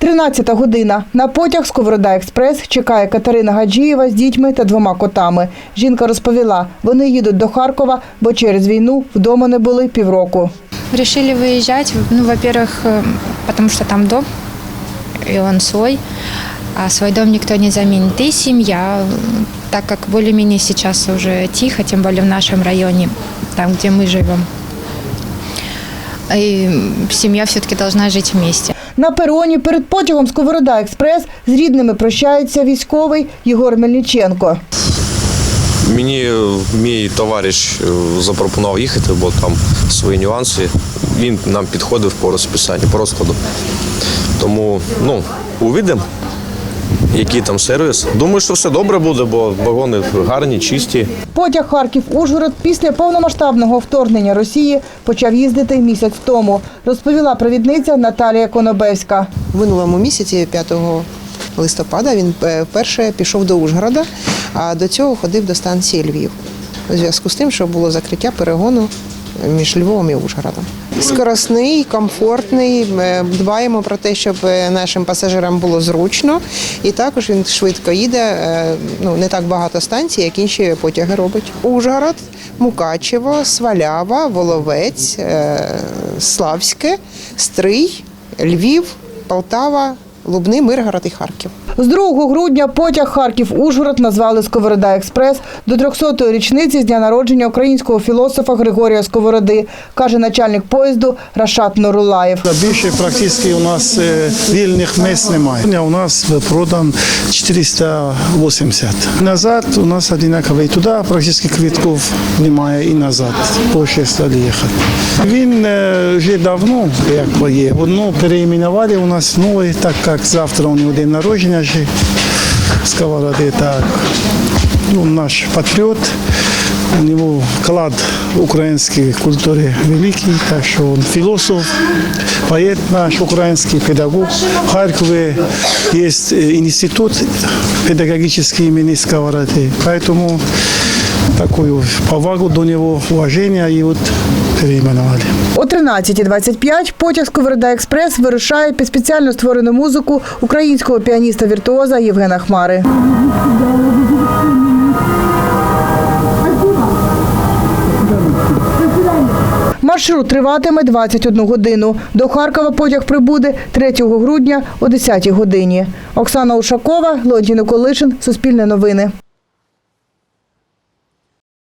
13 година. На потяг Сковорода Експрес чекає Катерина Гаджієва з дітьми та двома котами. Жінка розповіла, вони їдуть до Харкова, бо через війну вдома не були півроку. Решили выезжать, ну, во-первых, э, потому что там дом, и он свой, а свой дом никто не заменит. И семья, э, так как более-менее сейчас уже тихо, тем более в нашем районе, там, где мы живем. И семья все-таки должна жить вместе. На пероні перед потягом Сковорода Експрес з рідними прощається військовий Єгор Мельниченко. Мені е, мій товариш е, запропонував їхати, бо там свої нюанси. Він нам підходив по розписанню, по розкладу. Тому ну, увидимо, який там сервіс. Думаю, що все добре буде, бо вагони гарні, чисті. Потяг Харків-Ужгород після повномасштабного вторгнення Росії почав їздити місяць тому, розповіла провідниця Наталія Конобевська. В минулому місяці, 5 листопада, він е, вперше пішов до Ужгорода, а до цього ходив до станції Львів. У зв'язку з тим, що було закриття перегону між Львовом і Ужгородом. Скоросний, комфортний. Ми дбаємо про те, щоб е, нашим пасажирам було зручно, і також він швидко їде. е, Ну не так багато станцій, як інші потяги робить. Ужгород, Мукачево, Свалява, Воловець, е, Славське, Стрий, Львів, Полтава, Лубни, Миргород і Харків. З 2 грудня потяг Харків-Ужгород назвали Сковорода Експрес до 300-ї річниці з дня народження українського філософа Григорія Сковороди, каже начальник поїзду Рашат Нурулаєв. Більше практично у нас е, вільних місць немає. У нас продан 480. Назад у нас одинаково. І туди практично квитків немає і назад. По 600 їхати. Він е, вже давно як є. Одну переіменували у нас новий, так як завтра у нього день народження ще сковороди. Так. Ну, наш патріот. У него клад української культури великий, так що він філософ, поет наш український, педагог. В Харкові є інститут педагогічний імені Сковороди, поэтому такую повагу до нього, уваження і от переименовали. О 13.25 потяг Сковорода Експрес вирушає під спеціально створену музику українського піаніста-віртуоза Євгена Хмари. Маршрут триватиме 21 годину. До Харкова потяг прибуде 3 грудня о 10 годині. Оксана Ушакова, Леонтій Николишин, Суспільне новини.